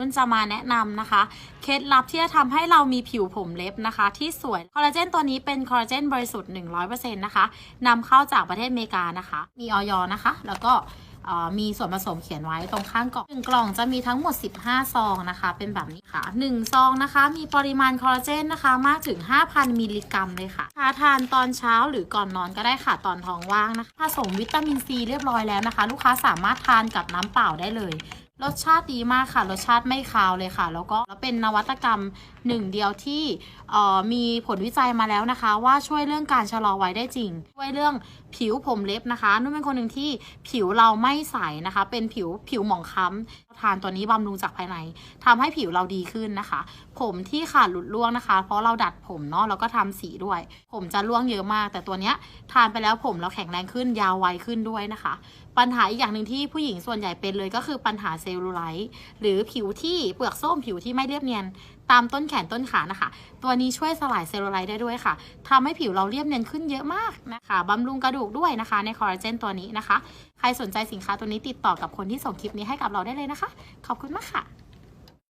นุ่นจะมาแนะนำนะคะ เคล็ดลับที่จะทำให้เรามีผิวผมเล็บนะคะ ที่สวย คอลลาเจนตัวนี้เป็นคอลลาเจนบริสุทธิ์ 100%นะคะนำเข้าจากประเทศอเมริกานะคะ มีออยนะคะ แล้วก็มีส่วนผสมเขียนไว้ตรงข้างกล่องหนึ่งกล่องจะมีทั้งหมด 15 ซองนะคะ เป็นแบบนี้ค่ะ 1 ซองนะคะ มีปริมาณคอลลาเจนนะคะ มากถึง 5,000 มิลลิกรัมเลยค่ะทาทานตอนเช้าหรือก่อนนอนก็ได้ค่ะ ตอนท้องว่างนะคะ ผสมวิตามินซีเรียบร้อยแล้วนะคะ ลูกค้าสามารถทานกับน้ำเปล่าได้เลย รสชาติดีมากค่ะ รสชาติไม่คาวเลยค่ะ แล้วก็แล้วเป็นนวัตกรรม หนึ่งเดียวที่มีผลวิจัยมาแล้วนะคะ ว่าช่วยเรื่องการชะลอวัยได้จริง ช่วยเรื่องผิวผมเล็บนะคะนุ่นเป็นคนหนึ่งที่ผิวเราไม่ใสนะคะ เป็นผิวผิวหมองคล้ำทานตัวนี้บำรุงจากภายในทำให้ผิวเราดีขึ้นนะคะ ผมที่ขาดหลุดร่วงนะคะ เพราะเราดัดผมเนาะแล้วก็ทำสีด้วย ผมจะร่วงเยอะมาก แต่ตัวเนี้ยทานไปแล้วผมเราแข็งแรงขึ้นยาวไวขึ้นด้วยนะคะ ปัญหาอีกอย่างหนึ่งที่ผู้หญิงส่วนใหญ่เป็นเลยก็คือปัญหาเซลลูไลท์หรือผิวที่เปลือกส้มผิวที่ไม่เรียบเนียน ตามต้นแขนต้นขานะคะ ตัวนี้ช่วยสลายเซลลูไลท์ได้ด้วยค่ะทำให้ผิวเราเรียบเนียนขึ้นเยอะมากนะคะบำรุงกระดูกด้วยนะคะ ในคอลลาเจนตัวนี้นะคะ ใครสนใจสินค้าตัวนี้ติดต่อกับคนที่ส่งคลิปนี้ให้กับเราได้เลยนะคะ ขอบคุณมากค่ะ